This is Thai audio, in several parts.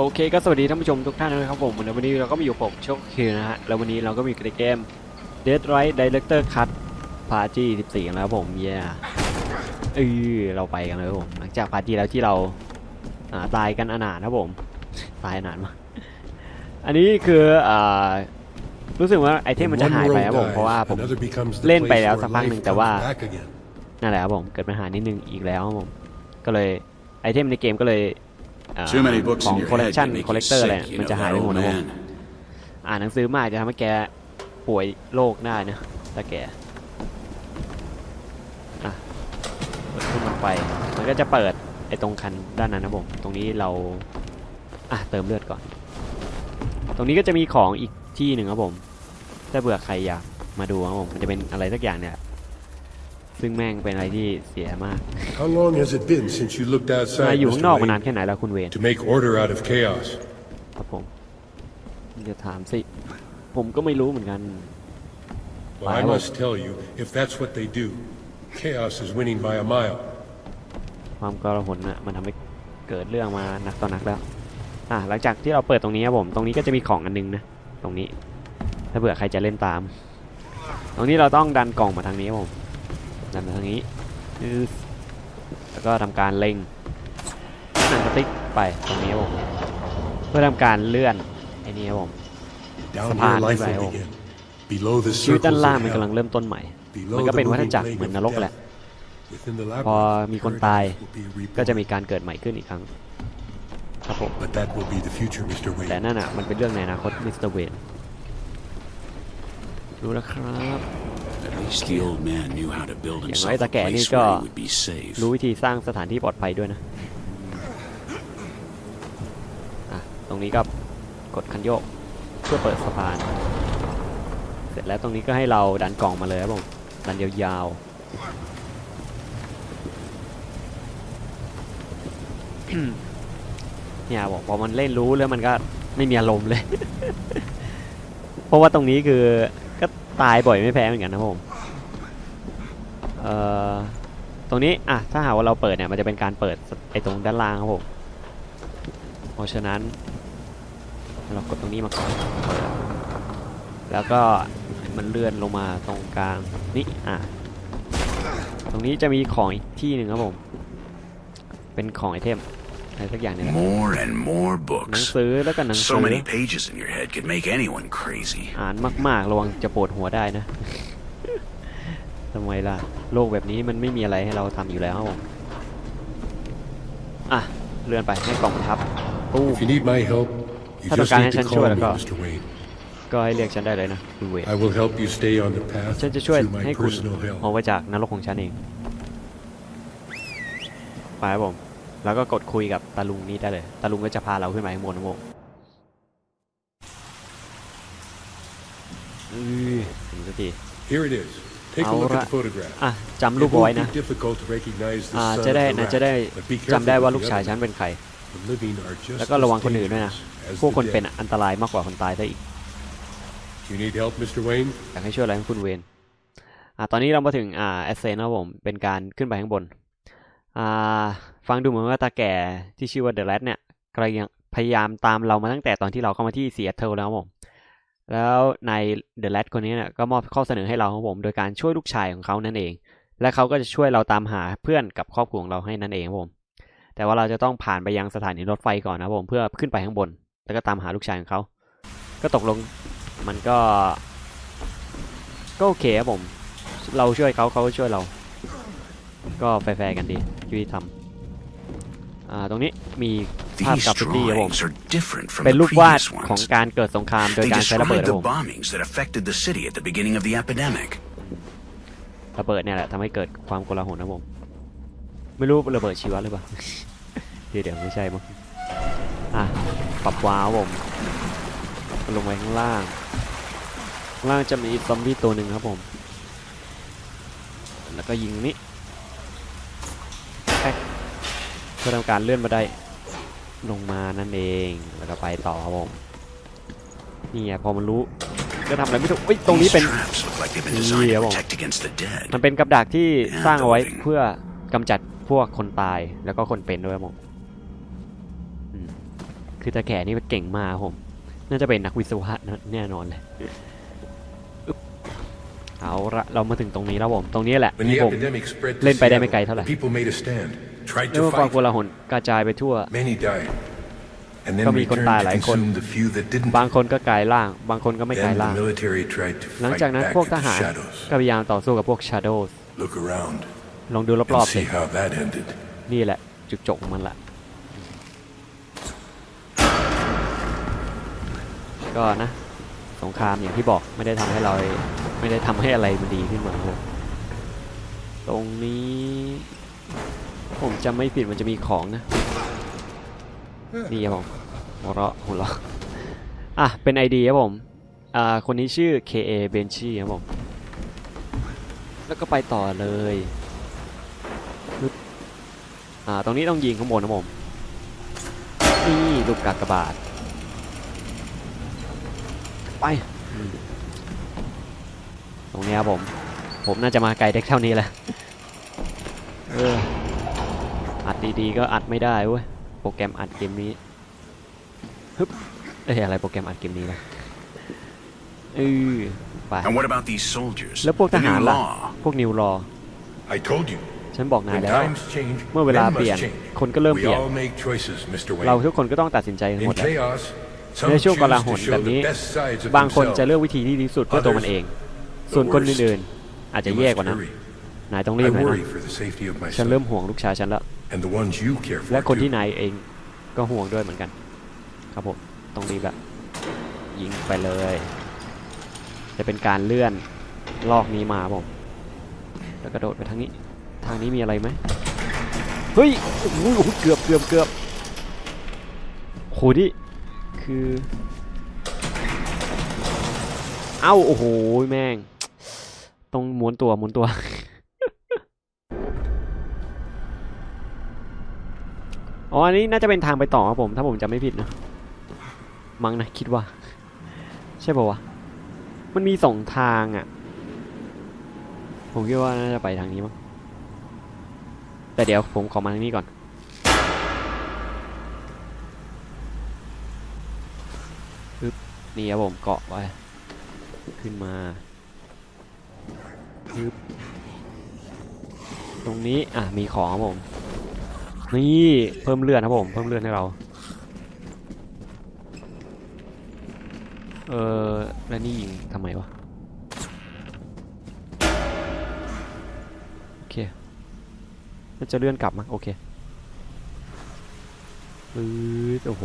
โอเคก็สวัสดีท่านผู้ชมทุกท่านนะครับผมในวันนี้เราก็มาอยู่ผมโชคคิวนะฮะแล้ววันนี้เราก็มีในเกม Dead Right Director Cut Party 14กันแล้วครับผมเย้เออเราไปกันเลยครับผมหลังจากพาร์ตี้แล้วที่เราอ่าตายกันอนาถนะครับผมตายอนาถมากอันนี้คืออ่ารู้สึกว่าไอเทมมันจะหายไปครับผมเพราะว่าผมเล่นไปแล้วสักพักหนึ่งแต่ว่านั่นแหละครับผมเกิดปัญหานิดนึงอีกแล้วครับผมก็เลยไอเทมในเกมก็เลย ของ in your คอลเล head กชัน can make คอลเล you กเตอร์อะไร sick, you มัน know จะหาย that ไปหมด old นะผม man. อ่านหนังสือมากจะทำให้แกป่วยโรคได้นะถ้าแกอะเปิดขึ้นมาไป มันก็จะเปิดไอ้ตรงคันด้านนั้นนะผม ตรงนี้เราอะเติมเลือดก่อน ตรงนี้ก็จะมีของอีกที่หนึ่งครับผม ถ้าเบื่อใครอยากมาดูครับผม มันจะเป็นอะไรสักอย่างเนี่ย ซึ่งแม่งเป็นอะไรที่เสียมาก How long has it been since you looked มา outside, อยู่ข้างนอก Mr. มานาน Wayne, แค่ไหนแล้วคุณเวน to make order out of chaos? ครับผมเดี๋ยวถามสิ ผมก็ไม่รู้เหมือนกัน Well, I Bible. must tell you, if that's what they do, chaos is winning by a mile. ความกระหนน่ะมันทำให้เกิดเรื่องมานักต่อนักแล้ว อะหลังจากที่เราเปิดตรงนี้ครับผม ตรงนี้ก็จะมีของอันนึงนะ ตรงนี้ ถ้าเผื่อใครจะเล่นตาม ตรงนี้เราต้องดันกล่องมาทางนี้ครับผม ดันมาทางนี้อือแล้วก็ทำการเล็งหนังสติ๊กไปตรงนี้ครับผมเพื่อทำการเลื่อนไอ้นี่ครับผม Down Sapaan here, life đi will vào. begin. Below the ชีวิตด้าน circles ล่าง of มันกำลัง hell, เริ่มต้นใหม่ below มันก็ the เป็นวัฏ moving จักร plague เหมือน of นรกแหละ death. Within the พอ labyrinth, มีคนตาย paradise will be ก็จะ reborn. มีการเกิดใหม่ขึ้นอีกครั้งครับผม But that will be the future, Mr. แต่ Wayne. นั่นอะมันเป็นเรื่องในอนาคตมิสเตอร์เวนรู้แล้วครับ At least the old man knew how to build อย่าง himself น้อย a ตาแก่นี่ place ก็ where he would be safe. รู้วิธีสร้างสถานที่ปลอดภัยด้วยนะอะตรงนี้ก็กดคันโยกเพื่อเปิดสะพาน เสร็จแล้วตรงนี้ก็ให้เราดันกล่องมาเลยครับผมดันยาวๆเนี่ยบอกพอมันเล่นรู้แล้วมันก็ไม่มีอารมณ์เลย เพราะว่าตรงนี้คือก็ตายบ่อยไม่แพ้เหมือนกันนะผมเอ่อ ตรงนี้อะถ้าหากว่าเราเปิดเนี่ยมันจะเป็นการเปิดไอ้ตรงด้านล่างครับผมเพราะฉะนั้น เรากดตรงนี้มาก่อนเปิดแล้วก็ให้มันเลื่อนลงมาตรงกลางนี่อะตรงนี้จะมีของอีกที่หนึ่งครับผม เป็นของไอเทมอะไรสักอย่างเนี่ยแหละ More and more หนัง books. สือแล้วก็หนังสื So อ many pages in your head could make anyone crazy. อ่านมากๆระวังจะปวดหัวได้นะ ทำไมล่ะ โลกแบบนี้มันไม่มีอะไรให้เราทำอยู่แล้วครับผมอะ เลื่อนไปให้กล่องมันทับตู้ If you need my help, you How just about need to Ganesh call me, and Shua, Mr. Wayne. ก็ให้เรียกฉันได้เลยนะดูเวท I will help you stay on the path ฉันจะช่วย through my ให้คุณ personal อ hell. อกไปจากนรกของฉันเองไปครับผม แล้วก็กดคุยกับตาลุงนี้ได้เลย ตาลุงก็จะพาเราขึ้นมาข้างบนนะผมอือถึงสักที Here it is. Take a Ahora- look at the photograph. อะจำรู It ปเอาไว้ won't นะ be difficult to recognize the อ่า son จะได้ of the นะจะได้ rat, but be จำได้ careful ว่า with ลูก the ชาย other ฉันเป็นใคร The living are just แล้วก็ as ระวังคนอื่นด้วยนะ dangerous as พวกคน the เป็น dead. อันตรายมากกว่าคนตายซะอีก You need help, Mr. Wayne? อยากให้ช่วยอะไรให้คุณเวนอ่าตอนนี้เรามาถึงอ่าแอสเซนนะครับผม เป็นการขึ้นไปข้างบนอ่าฟังดูเหมือนว่าตาแก่ที่ชื่อว่าเดอะแรดเนี่ยกำลังพยายามตามเรามาตั้งแต่ตอนที่เราเข้ามาที่ซีแอตเทิลแล้วครับผม แล้วในเดอะแรดคนนี้เนี่ยก็มอบข้อเสนอให้เราครับผม โดยการช่วยลูกชายของเขานั่นเอง และเขาก็จะช่วยเราตามหาเพื่อนกับครอบครัวของเราให้นั่นเองครับผม แต่ว่าเราจะต้องผ่านไปยังสถานีรถไฟก่อนนะครับผมเพื่อขึ้นไปข้างบน แล้วก็ตามหาลูกชายของเขา ก็ตกลงมันก็ ก็โอเคครับผม เราช่วยเขาเขาก็ช่วยเรา ก็แฟร์กันดียุติธรรมอ่าตรงนี้มี ภาพ These กราฟฟิตี้ครับผม drawings are different from เป็น the รูปวาด previous ของ ones. การเกิดสงครามโดย They การใช้ระเบิด describe ครับ the ผม bombings that affected the city at the beginning of the epidemic. ระเบิดเนี่ยแหละทำให้เกิดความโกลาหลนะผมไม่รู้ระเบิดชีวะหรือเปล่าเดี๋ยวเดี๋ยวไม่ใช่มั้งอะปรับว้าวผมลงไปข้างล่างข้างล่างจะมีซอมบี้ตัวหนึ่งครับผม แล้วก็ยิงนี้แป๊กเพื่อทำการเลื่อนมาได้ ลงมานั่นเองแล้วก็ไปต่อครับผมนี่ไงพอมันรู้ก็ทำอะไรไม่ถูกเอ้ยตรงนี้ These เป็น traps look like they've been designed Yeah, to well. protect against the dead. มันเป็นกับดักที่สร้างเอาไว้เพื่อกำจัดพวกคนตายแล้วก็คนเป็นด้วยครับผมอืมคือตาแก่นี่มันเก่งมากครับผม น่าจะเป็นนักวิศวะนะแน่นอนเลยอึ๊บเอาละเรามาถึงตรงนี้แล้วผม ตรงนี้แหละ When ที่ the ผม epidemic spread to เล่นไปได้ไม่ Seattle, ไกลเท่าไหร่ people made a stand, tried เรียก to ว่าความ fight. โกลาหลกระจายไปทั่ว Many died, and then ก็มีคน returned ตาย to หลายคน consume the few that didn't. บางคนก็กลายร่าง บางคนก็ไม่กลาย Then ร่าง the military tried to หลัง fight จากนั้น back พวก at ท the หาร shadows. ก็พยายามต่อสู้กับพวก Shadows Look around ลองดูรอบ and ๆสิ see how that ended. นี่แหละ จุดจบของมันละก็นะสงครามอย่างที่บอกไม่ได้ทำให้เราไม่ได้ทำให้อะไรมันดีขึ้นมาครับผมตรงนี้ ผมจำไม่ผิดมันจะมีของนะ นี่ครับผมหัวเราะหัวเราะอะ เป็นไอดีครับผมอ่าคนนี้ชื่อ KA Benchy ครับผม แล้วก็ไปต่อเลยปึ๊บอ่าตรงนี้ต้องยิงข้างบนนะผม นี่ลูกกากบาท ไปอืมตรงนี้ครับผม ผมน่าจะมาไกลเด็กเท่านี้แหละเออ อัดดีๆก็อัดไม่ได้เว้ย โปรแกรมอัดเกมนี้ฮึบเอ้ยอะไรโปรแกรมอัดเกมนี้นะเออไป And what about these soldiers? แล้วพวกท The หาร new ล่ะ law. พวกนิวรอ I told you, ฉันบอกนาย when แล้ว times change, เมื่อเวลา men เปลี่ยน must change. คนก็เริ่ม We เปลี่ยน all make choices, Mr. เรา Wayne. ทุกคนก็ต้องตัดสินใจกันหม In ดแหละ chaos, ใน some ช่วง choose กลาห to น show แบบ the นี้ best sides of บางคนจะ themselves. เลือกวิธีที่ดีที่สุดเพื่อตัวมันเอง ส่วนคนอื่นๆอาจจะ You แย่ must กว่านั้น hurry. นายต้องรี I บหน่อย worry นะ for the safety of my ฉันเริ่ son มห่วงลูกชายฉันแล้ว and the ones you care และคนที่นายเองก็ห่วงด้วยเหมือนกัน ครับผมต้องรีบแบบยิงไปเลย จะเป็นการเลื่อนลอกนี้มาผมแล้วกระโดดไปทางนี้ ทางนี้มีอะไรไหมเฮ้ยโอ้โหเกือบเกือบเกือบโหดิคือ เอ้าโอ้โหแม่ง ต้องม้วนตัวม้วนตัว อ๋ออันนี้น่าจะเป็นทางไปต่อครับผม ถ้าผมจำไม่ผิดนะ มั้งนะคิดว่า ใช่ป่าวะ มันมีสองทางอะ่ะ ผมคิดว่าน่าจะไปทางนี้มั้ง แต่เดี๋ยวผมขอมาทางนี้ก่อนปึ๊บนี่ครับผมเกาะไว้ ขึ้นมาปึ๊บตรงนี้ อะ มีของครับผม นี่เพิ่มเลือดครับผม เพิ่มเลือดให้เรา เออแล้วนี่ยิงทำไมวะ โอเคมันจะเลื่อนกลับมั้งโอเคปื๊ดโอ้โห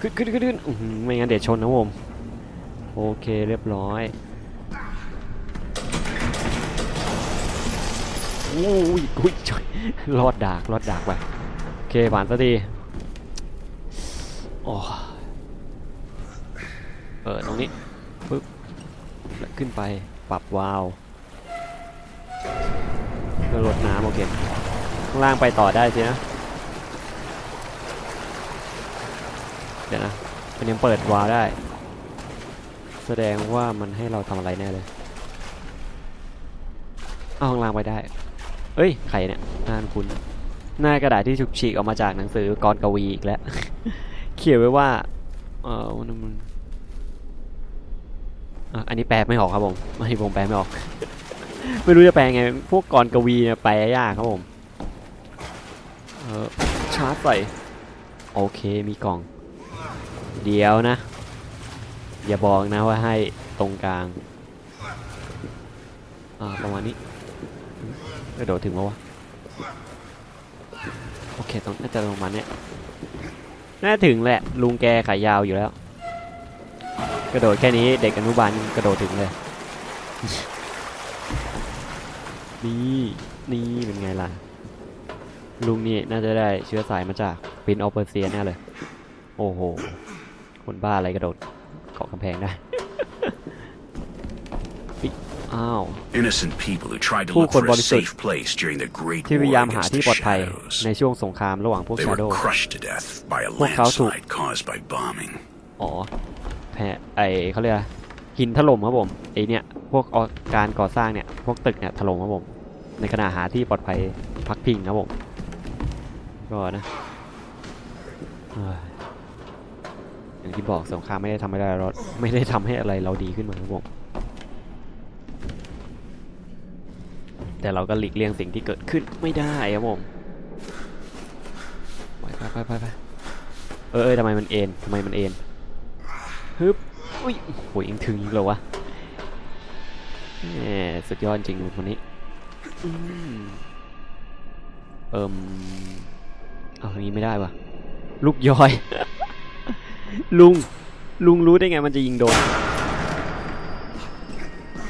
ขึ้นขึ้นขึ้นขึ้นอื้อหือไม่งั้นเดี๋ยวชนนะผม โอเคเรียบร้อย อุ้ยอุ้ยช่วยรอดดากรอดดากไปโอเคผ่านสักทีโอ้เปิดตรงนี้ปึ๊บแล้วขึ้นไปปรับวาล์วเพื่อลดน้ำโอเคข้างล่างไปต่อได้สินะเดี๋ยวนะมันยังเปิดวาล์วได้ แสดงว่ามันให้เราทำอะไรแน่เลยเอาข้างล่างไปได้ เอ้ยใครเนี่ยน่านคุณ หน้ากระดาษที่ถูกฉีกออกมาจากหนังสือกรกวีอีกแล้ว เขียนไว้ว่า เออมันมันอะอันนี้แปลไม่ออกครับผมอันนี้ผมแปลไม่ออก ไม่รู้จะแปลไง พวกกรกวีเนี่ยแปลยากครับผม เออชาร์จใส่โอเคมีกล่อง เดี๋ยวนะ อย่าบอกนะว่าให้ตรงกลาง อ่าประมาณนี้ กระโดดถึงปะวะ โอเคตรงน่าจะประมาณเนี้ยน่าถึงแหละ ลุงแกขายาวอยู่แล้ว กระโดดแค่นี้เด็กอนุบาลกระโดดถึงเลย นี่นี่เป็นไงล่ะ ลุงนี่น่าจะได้เชื้อสายมาจากปินออเปอร์เซียแน่เลย โอ้โห คนบ้าอะไรกระโดดเกาะกำแพงได้ปิ๊ อ้าว Innocent people who tried to ผู้ look คน for บ a ริสุทธิ์ safe place during the Great ที่พยายาม War หา against ที่ the ปลอดภัย Shadows. ในช่วงสงครามระหว่างพวก They ชา were โด crushed to death by a พวกเขาถูก landslide caused by bombing. อ๋อแพ้ไอเขาเรียกอะไรหินถล่มครับผมไอเนี่ยพวกเอาการก่อสร้างเนี่ยพวกตึกเนี่ยถล่มครับผมในขณะหาที่ปลอดภัยพักพิงครับผมก็นะเฮ้ยอย่างที่บอกสงครามไม่ได้ทำให้เราไม่ได้ทำให้อะไรเราดีขึ้นมาครับผม แต่เราก็หลีกเลี่ยงสิ่งที่เกิดขึ้นไม่ได้ครับผมไปไปไปไปเออเออทำไมมันเอ็นทำไมมันเอ็นฮึบอุ้ยโอ้ยยังถึงอีกเหรอวะแหมสุดยอดจริงคนนี้เอิมเอาอย่างนี้ไม่ได้วะลูกย้อย ลุง ลุงรู้ได้ไงมันจะยิงโดน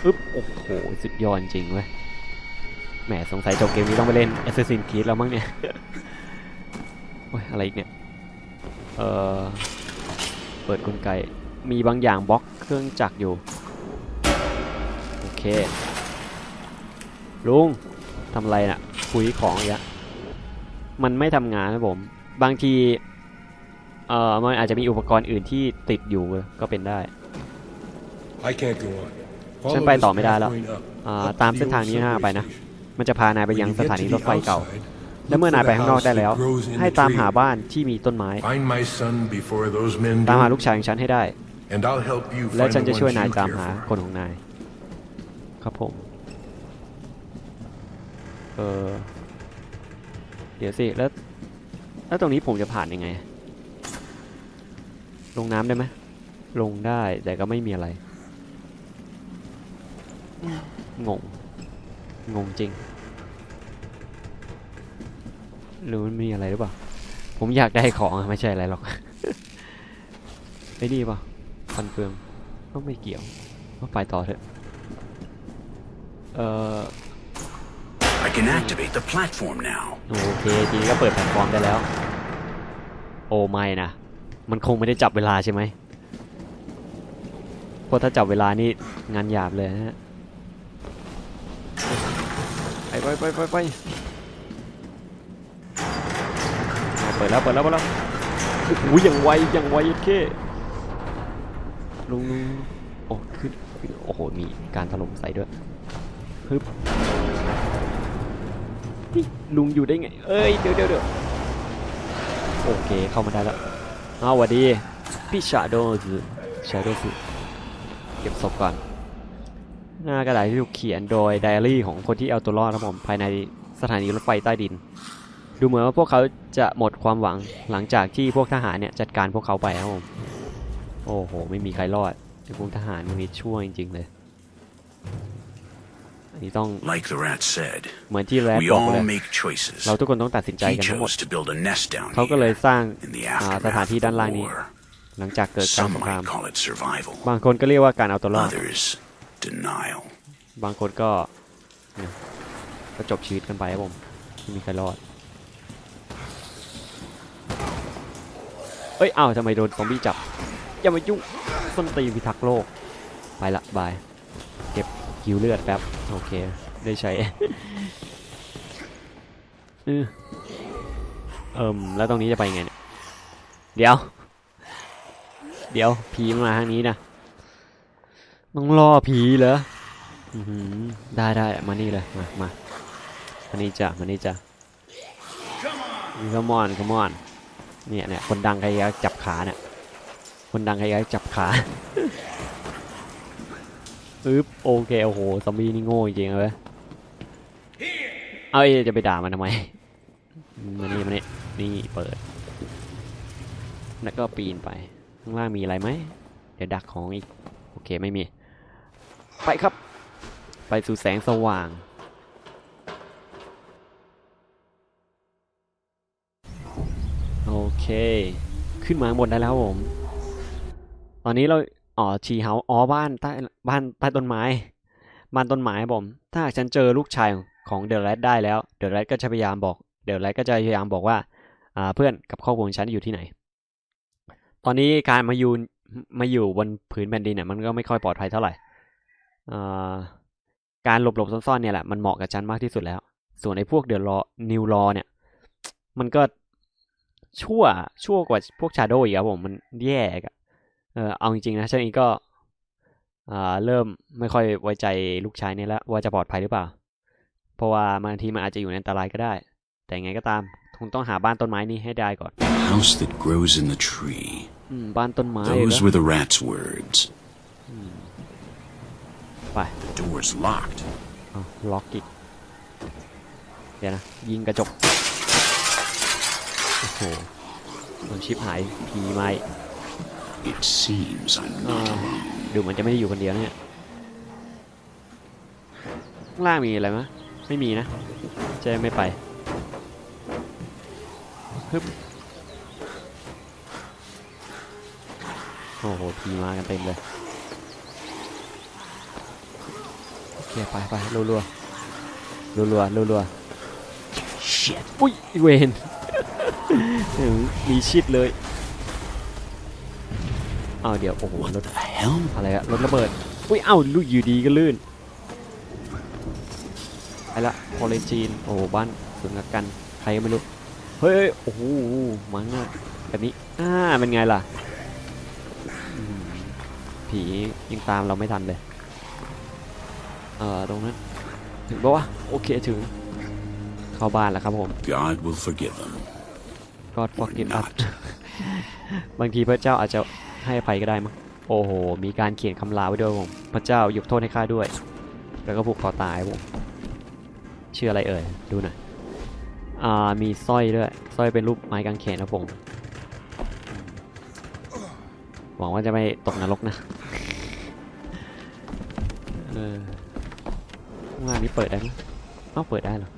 อึ๊บโอ้โห สุดยอดจริงเว้ย แหมสงสัยจบเกมนี้ต้องไปเล่น Assassin's Creed แล้วมั้งเนี่ยโอ้ยอะไรอีกเนี่ย เอ่อเปิดกลไก มีบางอย่างบล็อกเครื่องจักรอยู่ โอเค ลุงทำอะไรน่ะ คุยของอีกแล้วมันไม่ทำงานนะผม บางที เอ่อ มันอาจจะมีอุปกรณ์อื่นที่ติดอยู่ก็เป็นได้ I can't go on. ฉัน Follow ไป this ต่อไม่ได้แล้ว path going up. อ่า Up ตาม the เส้นทางนี้ old นะไปนะ substation. มันจะพานายไป When ยัง you ส get ถานี to ร the ถไฟเก่า outside, และ look เมื่อ for นาย the ไปข้างนอก house ได้แล้ว that grows in ให้ the ตามหา tree. บ้านที่มีต้นไม้ Find my son before those men ตามหา do, ลูกชายของฉันให้ได้ and I'll help you และ find ฉัน the จะช่วย ones นาย you ตาม care หา for. คนของนาย ครับผม เออเดี๋ยวสิ แล้ว แล้วตรงนี้ผมจะผ่านยังไง ลงน้ำได้ไหม ลงได้ แต่ก็ไม่มีอะไร งง งงจริง หรือมันมีอะไรหรือเปล่า ผมอยากได้ของอะไม่ใช่อะไรหรอก ไอ้นี่ป่ะฟันเฟืองก็ไม่เกี่ยวก็ไปต่อเถอะ เอ่อ I can activate the platform now. โอเคทีนี้ก็เปิดแพลตฟอร์มได้แล้ว โอ้ไม่นะ มันคงไม่ได้จับเวลาใช่ไหมเพราะถ้าจับเวลานี่งานหยาบเลยนะฮะ ไปไปไปไปเปิดแล้วเปิดแล้วเปิดแล้วโอ้โหอย่งไวย่างไวยัดเข้ลุงโอ้ขึ้นโอ้โหมีการถล่มใส่ด้วยฮึบนี่ลุงอยู่ได้ไง เอ้ยเดี๋ยวเดี๋ยวเดี๋ยวโอเคเข้ามาได้แล้วเอาวัดดีพี่ชาโดส์ชาโดส์เก็บศพก่อน หน้ากระดาษที่ถูกเขียนโดยไดอารี่ของคนที่เอาตัวรอดครับผมภายในสถานีรถไฟใต้ดิน ดูเหมือนว่าพวกเขาจะหมดความหวังหลังจากที่พวกทหารเนี่ยจัดการพวกเขาไปครับผมโอ้โห ไม่มีใครรอดไอ้พวกทหารนี่ชั่วจริงๆเลยอันนี้ต้อง Like the rat said, เหมือนที่แรด we บอก all เลย make choices. เราทุกคนต้องตัดสินใจ He กันทั้งหมด chose to build a nest down เขาก็เลย here สร้าง in the อ่าสถาน aftermath ที่ of ด้านล่าง the นี้ war. หลังจากเกิดการ Some สงคราม might call it survival. บางคนก็เรียกว่าการเอาตัวรอด Others, denial. บางคนก็ก็จบชีวิตกันไปครับผมไม่มีใครรอด เอ้ยอ้าวทำไมโดนซอมบี้จับ อย่ามายุ่งส้นตีนพิทักษ์โลก ไปละบาย เก็บคิวเลือดแป๊บ โอเค ได้ใช้เออเอิ่มแล้วตรงนี้จะไปไงเนี่ย เดี๋ยว เดี๋ยวผีมาทางนี้นะ ต้องล่อผีเหรออือได้ได้มานี่เลย มามามานี่จ้ะมานี่จ้ะ come on come on เนี่ยเนี่ยคนดังใครอยากจับขาเนี่ย คนดังใครอยากจับขาปึ๊บโอเคโอ้โหซอมบี้นี่โง่จริงเลยเอาเอ้ยจะไปด่ามันทำไมมานี่มานี่นี่เปิด แล้วก็ปีนไป ข้างล่างมีอะไรไหม เดี๋ยวดักของอีก โอเคไม่มี ไปครับ ไปสู่แสงสว่าง โอเค ขึ้นมาบนได้แล้วผม ตอนนี้เรา อ๋อชีเฮาอ๋อบ้านใต้บ้านใต้ต้นไม้ บ้านต้นไม้บผม ถ้าหากฉันเจอลูกชายของเดอะแรดได้แล้ว เดอะแรดก็จะพยายามบอก เดอะแรดก็จะพยายามบอกว่า อ่า เพื่อนกับครอบครัวฉันอยู่ที่ไหน ตอนนี้การมาอยู่มาอยู่บนผืนแผ่นดินเนี่ยมันก็ไม่ค่อยปลอดภัยเท่าไหร่ การหลบหลบซ่อนๆเนี่ยแหละมันเหมาะกับฉันมากที่สุดแล้ว ส่วนไอ้พวกเดอะรอนิวรอเนี่ย มันก็ชั่วชั่วกว่าพวกชาโดอีกครับผมมันแย่อะเออเอาจริงๆนะฉันเองก็อ่าเริ่มไม่ค่อยไว้ใจลูกชายเนี่ยแล้วว่าจะปลอดภัยหรือเปล่า เพราะว่าบางทีมันอาจจะอยู่ในอันตรายก็ได้ แต่ยังไงก็ตามโทคงต้องหาบ้านต้นไม้นี้ให้ได้ก่อน House that grows in the tree. อืมบ้านต้นไม้เหร Those อ were the rat's words. ไป The door's locked. เอาล็อกอีก เดี๋ยวนะ ยิงกระจก โอ้โหมันชิปหายผีไหม It seems I'm อ่า not alone. ดูเหมือนจะไม่ได้อยู่คนเดียวนะเนี่ยข้างล่างมีอะไรมะ ไม่มีนะจะไม่ไปฮึบโอ้โหผีมากันเต็มเลย โอเคไปไปรัวรัวรัวรัวรัวรัวๆ shit อุ้ยอีเวนถึงมีชิดเลยอ้าวเดี๋ยวโอ้โหร What ถ the hell? อะไรอะรถระเบิดอุ้ยเอ้าลูกอยู่ดีก็ลื่นไปละพอเลจีนโอ้โหบ้านสุนัขกันใครก็ไม่รู้เฮ้ยเฮ้ยโอ้โหมังอะแบบนี้อ่าเป็นไงล่ะอืมผียังตามเราไม่ทันเลย เอ่อตรงนั้นถึงปะวะโอเคถึง เข้าบ้านแล้วครับผม God will forgive them. God forgive us Not. บางทีพระเจ้าอาจจะให้อภัยก็ได้มั้งโอ้โห มีการเขียนคำลาไว้ด้วยผม พระเจ้ายกโทษให้ข้าด้วย แล้วก็ผูกคอตายผมชื่ออะไรเอ่ย ดูหน่อย อ่า มีสร้อยด้วย สร้อยเป็นรูปไม้กางเขนนะผม หวังว่าจะไม่ตกนรกนะ เออข้า งางนี้เปิดได้ไหมเอ้าเปิดได้เหรอ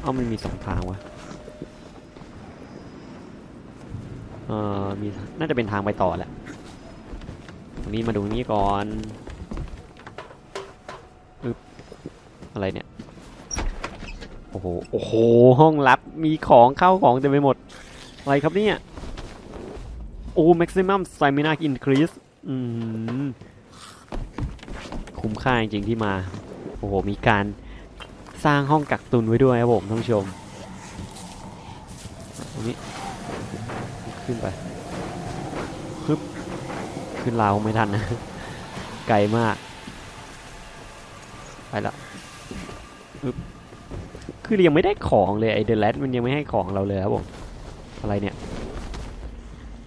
เอ้ามันมีสองทางวะเอ่อมีน่าจะเป็นทางไปต่อแหละตรงนี้มาดูนี้ก่อนอึบอะไรเนี่ย โอ้โห โอ้โห ห้องลับ มีของเข้าของเต็มไปหมด อะไรครับเนี่ย โอ้ maximum stamina increase อืม คุ้มค่าจริงๆที่มา อ้โห มีการสร้างห้องกักตุนไว้ด้วยครับผมท่านผู้ชมตรงนี้ขึ้นไปฮึบขึ้นราวไม่ทันนะ ไกลมาก ไปละฮึบคือยังไม่ได้ของเลยไอเดลแลมันยังไม่ให้ของเราเลยครับผม อะไรเนี่ย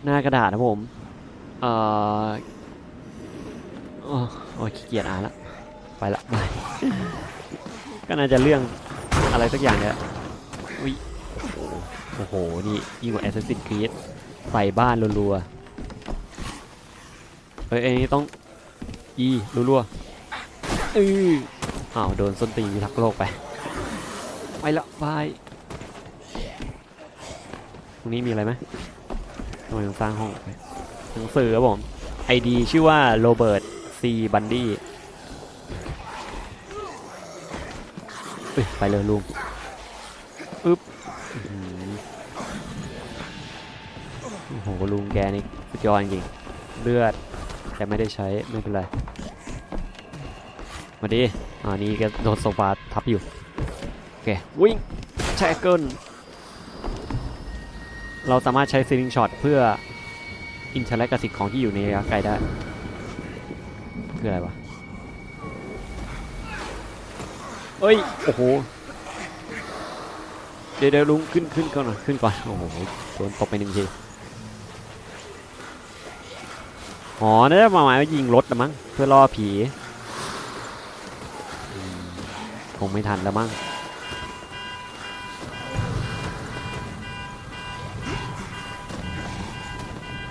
หน้ากระดาษครับผมเอ่อโอ้โอ้ยขี้เกียจอ่านละ ไปละบาย ก็น่าจะเรื่องอะไรสักอย่างเนี่ยอุ้ยโอ้โห นี่ยิ่งกว่า Assassin's Creed ใส่บ้านรัวๆเฮ้ยไอ้นี่ต้อง E รัวๆเอออ้าวโดนส้นตีนทักโลกไป ไปละบายตรงนี้มีอะไรไหมทำไมต้องสร้างห้องไปหนังสือครับผม ID ชื่อว่าโรเบิร์ตซีบันดี้ ยไปเลยลุงอึ๊บอื้อหือโอ้โหลุงแกนี่สุดยอดจริงๆเลือดแต่ไม่ได้ใช้ไม่เป็นไรมาดิอ่านี่ก็โดนโซฟาทับอยู่โอเควิ่งแชเกิลเราสามารถใช้ซีลิงช็อตเพื่ออินเทอร์แลกกับสิ่งของที่อยู่ในระยะไกลได้คืออะไรวะ เอ้ย โอ้โห เดี๋ยวเดี๋ยวลุงขึ้นขึ้นก่อนหน่อยขึ้นก่อน โอ้โห โดนตบไปหนึ่งทีอ๋อน่มาหมายว่ายิงรถละมั้ง เพื่อล่อผี คงไม่ทันแล้วมั้ง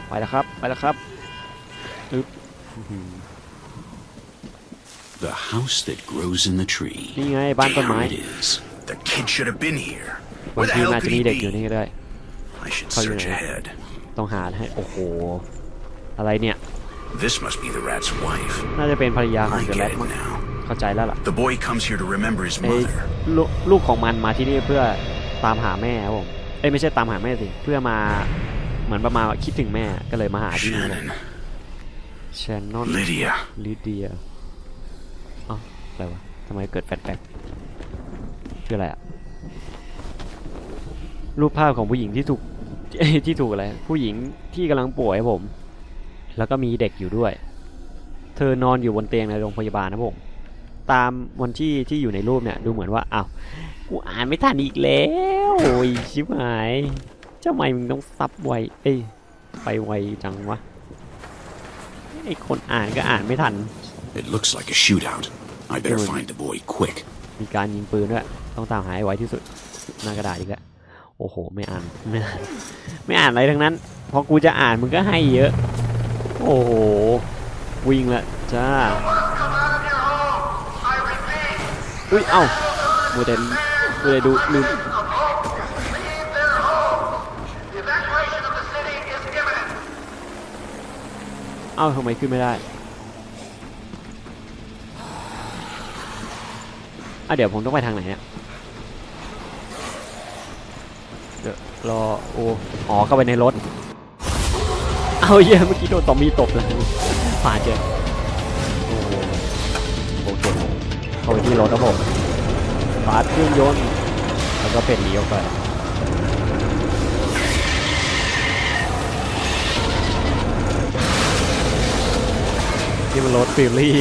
ไปแล้วครับ ไปแล้วครับอึ๊บ The house that grows in the tree. นี่ไงบ้านต้นไม้ There it is. The kid should have been here. บาง Where the ทีมัน hell อาจจะ could มี he เด็กอยู่ be? นี่ก็ได้ I should Oh, search yeah. ahead. ต้องหาให้โอ้โห อะไรเนี่ย This must be the rat's wife. น่าจะเป็นภรรยาของ I เดอะแร get ด it มั้ง now. เข้าใจแล้วล่ะ The boy comes here to remember his ไอ้ mother. ลูกลูกของมันมาที่นี่เพื่อตามหาแม่ครับผมเอ้ยไม่ใช่ตามหาแม่สิเพื่อมาเหมือนประมาณว่าคิดถึงแม่ก็เลยมาหาที่นี่เลย Shannon. แชนนอน Lydia. ลิเดียเอ้า อะไรวะทำไมเกิดแฟลชแบ็กคืออะไรอะรูปภาพของผู้หญิงที่ถูกที่ถูกอะไร ผู้หญิงที่กำลังป่วยผม แล้วก็มีเด็กอยู่ด้วย เธอนอนอยู่บนเตียงในโรงพยาบาลนะผม ตามวันที่ที่อยู่ในรูปเนี่ย ดูเหมือนว่าอ้าวกูอ่านไม่ทันอีกแล้วโอ้ยชิบหายทำไมมึงต้องซับไวเอ้ยไปไวจังวะไอคนอ่านก็อ่านไม่ทัน It looks like a shootout. I better find the boy quick. มีการยิงปืนด้วย ต้องตามหาให้ไวที่สุด หน้ากระดาษอีกแล้ว โอ้โห ไม่อ่าน ไม่อ่านไม่อ่านอะไรทั้งนั้น พอกูจะอ่านมึงก็ให้เยอะ โอ้โห วิ่งละจ้า อุ้ย เอ้ามูแต่มูแต่ดูลืมเอ้าทำไมขึ้นไม่ได้ อะเดี๋ยวผมต้องไปทางไหนเนี่ยเดี๋ยวรอโอ้อ๋อเข้าไปในรถ เอาเยี่ยเมื่อกี้โดนตอมมี่ตบเลยผ่านเจอโอ้โหโอเคเข้าไปที่รถครับผมปาดเครื่องยนต์แล้วก็เป็นเลี้ยวไปที่มันรถฟิลลี่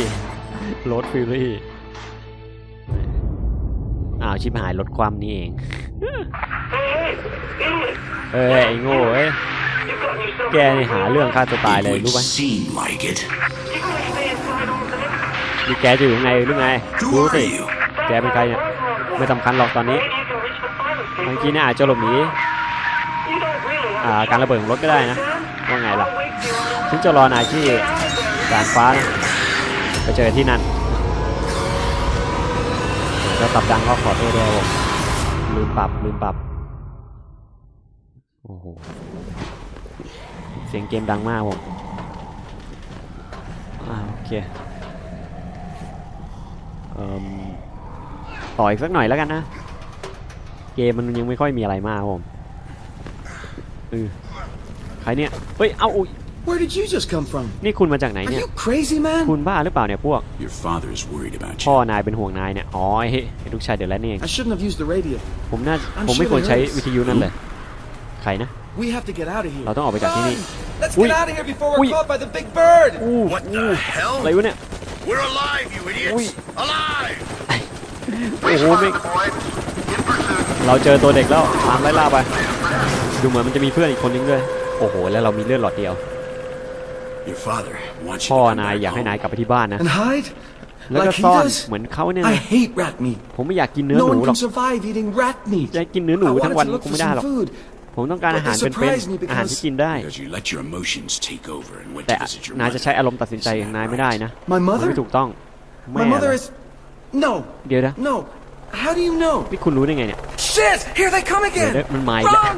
รถฟิลลี่ อ้าวชิบหายลดความนี้เอง เอ้ยไอ้โง่เอ้ยแกนี่หาเรื่องฆ่าตัวตายเลย It รู้ would ไหม seem like it. นี่แกจะอยู่ข้างในหรือไง Who รู้ are สิ you? แกเป็นใครเนี่ยไม่สำคัญหรอกตอนนี้บางทีเนี่ยอาจจะหลบหนีอ่าการระเบิดของรถก็ได้นะว่าไงล่ะฉันจะรอนายที่ด่านฟ้านะไปเจอที่นั่น้วตับดังก็ขอโทษด้วยผมลืมปรับลืมปรับ โอ้โห เสียงเกมดังมากผมอ่าโอเคเอ่มต่ออีกสักหน่อยแล้วกันนะ เกมมันยังไม่ค่อยมีอะไรมากผมเออใครเนี่ย เฮ้ย เอ้าอุ๊ย Where did you just come from? นี่คุณมาจากไหน Are เนี่ย you crazy, man? คุณบ้าหรือเปล่าเนี่ยพวก Your father is worried about พ่อ you. นายเป็นห่วงนายเนี่ย อ๋อไอ้ไอ้ลูกชายเดี๋ยวแล้วนี่เอง I shouldn't have used the radio. ผมน่า I'm ผมไม่ควร sure they ใช้ heard us. วิทยุนั่นเลย ใครนะ We have to get out of here. เราต้องออกไปจากที่นี่ Run! Let's Ui. get out of here before we're Ui. caught by the big bird. อู้ What อู้ the hell? อะไรวะเนี่ย We're alive, you idiots! Ui. Alive! โอ้โหไม่เราเจอตัวเด็กแล้วตามไล่ล่าไป ดูเหมือนมันจะมีเพื่อนอีกคนนึงด้วย โอ้โห แล้วเรามีเลือดหลอดเดียว พ่อ to come นาย back อยากให้ home. นายกลับไปที่บ้านนะ And hide? แล้วก็ Like he ซ่อน does? เหมือนเขาเนี่ย I นะ hate rat meat. ผมไม่อยากกินเนื้อ No หนู one หรอก can survive eating rat meat. จะให้กินเนื้อหนู I ทั้ง wanted วัน to look คง for ไม่ได้หรอก some food. ผมต้องการอาหาร But เป็น they เป็น surprised me อาหารที่ because- กินได้ Because you let your emotions take over and went แต่ to visit your นายจะใช้ mother. อารมณ์ตัดสินใจของนายไม่ได้นะ My มัน mother? ไม่ถูกต้องแม่ My mother เหรอ is. No, เดี๋ยวนะ no. How do you know? นี่คุณรู้ได้ไงเนี่ย Shit! Here they come เดี๋ยว again! เดี๋ยวมันมาอีกแล้ว Run!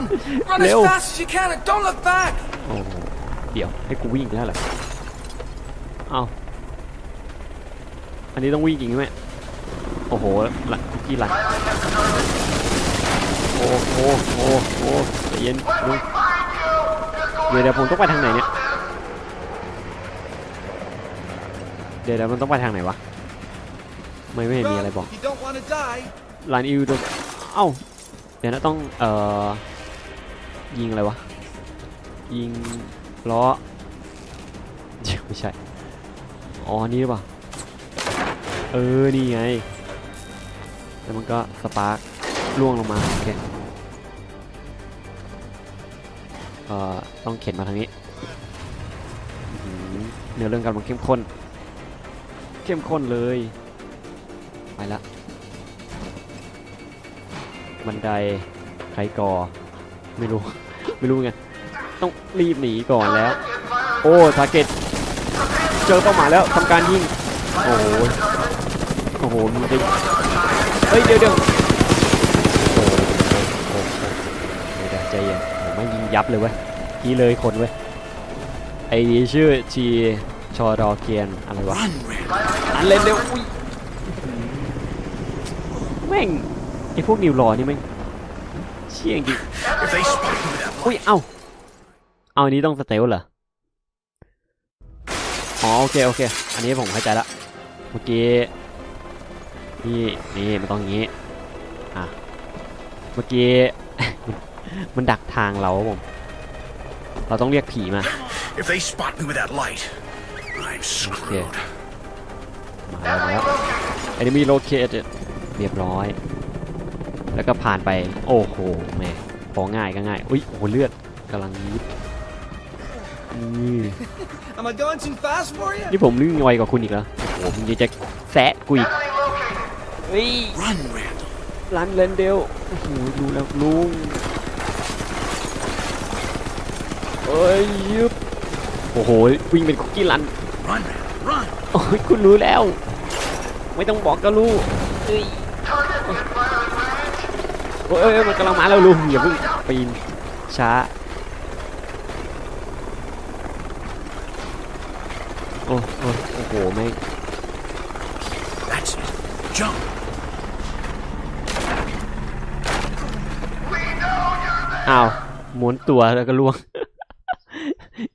Run เร็ว as fast as you can and don't look back! โอ้โห เดี๋ยวให้กูวิ่งแล้วเหรอเอาอันนี้ต้องวิ่งจริงไหมโอ้โหละคุกกี้ไหลโอ้โหโอ้โหใจเย็นดูเดี๋ยวเดี๋ยวผมต้องไปทางไหนเนี่ยเดี๋ยวเดี๋ยวมันต้องไปทางไหนวะไม่ไม่เห็นมี Run อะไรบอก if you don't want to die. ลานอิวโดนเอ้าเดี๋ยวนะต้องเอ่อยิงอะไรวะยิง ล้อไม่ใช่ อ๋อ นี่หรือเปล่าเออ นี่ไง แล้วมันก็สปาร์คล่วงลงมาโอเคเอ่อต้องเข็นมาทางนี้อื้อหือเนื้อเรื่องกำลังเข้มข้น เข้มข้นเลย ไปละ บันไดใครก่อ ไม่รู้ ไม่รู้ไง ต้องรีบหนีก่อนแล้ว โอ้ทาร์เก็ตเจอเป้าหมายแล้วทำการยิง โอ้โหโอ้โหมีไปเฮ้ยเดี๋ยวเดี๋ยวโอ้โหโอ้โหเดี๋ยวเดี๋ยวใจเย็นผมไม่ยิงยับเลยเว้ยทีเลยคนเว้ยไอ้ชื่อชีชอดอเกียนอะไรวะ Run, Randy. อันเล่นเร็วอุ้ยแม่งไอพวกนิวรอนี่แม่งเชี่ยจริง If they spot you with that อุ้ยเอ้า เอาอันนี้ต้องสเตลเหรอ อ๋อโอเคโอเค อันนี้ผมเข้าใจละ เมื่อกี้ นี่นี่มันต้องอย่างนี้ อะ เมื่อกี้ มันดักทางเราครับผม เราต้องเรียกผีมา If they spot me with that light, I'm screwed. มาแล้วมาแล้ว enemy located เรียบร้อย แล้วก็ผ่านไป โอ้โหแหม่ของง่ายก็ง่าย อุ้ยโอ้โหเลือดกำลังยิบ นี่ Am I going too fast for you? นี่ผมวิ่งไวกว่าคุณอีกแล้วโอ้โหมึงยังจะแซะกูอีกเฮ้ย Run, Randall. รันเลนเดลโอ้โหดูแล้วลุงเอ้ยยึบโอ้โหวิ่งเป็นคุกกี้รัน Run, Randall. Run. โอ้ยคุณรู้แล้ว ไม่ต้องบอกก็รู้เอ้ยโอ้ยเอ้ยเอ้ยมันกำลังมาแล้วลุงอย่าเพิ่งปีนช้า โอ้โอ้โอ้โหแม่ง That's it. Jump. อ้าวม้วนตัวแล้วก็ล่วง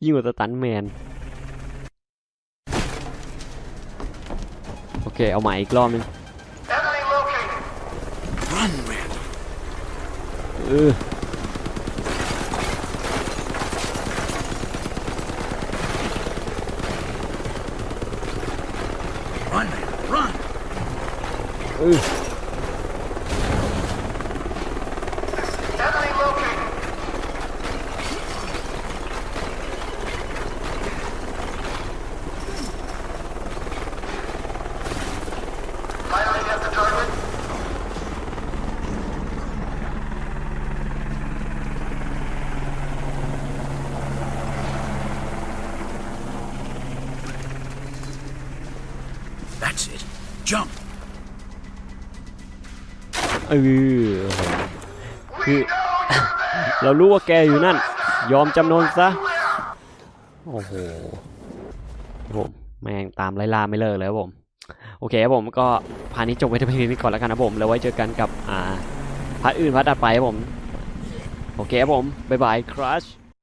ยิ่งกว่าสตันแมน โอเค เอาใหม่อีกรอบนึง Run, Randall. เออ Run, Randall. Run. เออ That's it. Jump. เออคือ เรารู้ว่าแกอยู่นั่น ยอมจำนนซะ โอ้โหผมแม่งตามไล่ล่าไม่เลิกเลยครับผม โอเคครับผมก็พานี้จบไว้ที่เพียงนี้ก่อนแล้วกันนะผม แล้วไว้เจอกันกับอ่าพาร์ทอื่นพาร์ทต่อไปครับผม โอเคครับผม บ๊ายบายครัช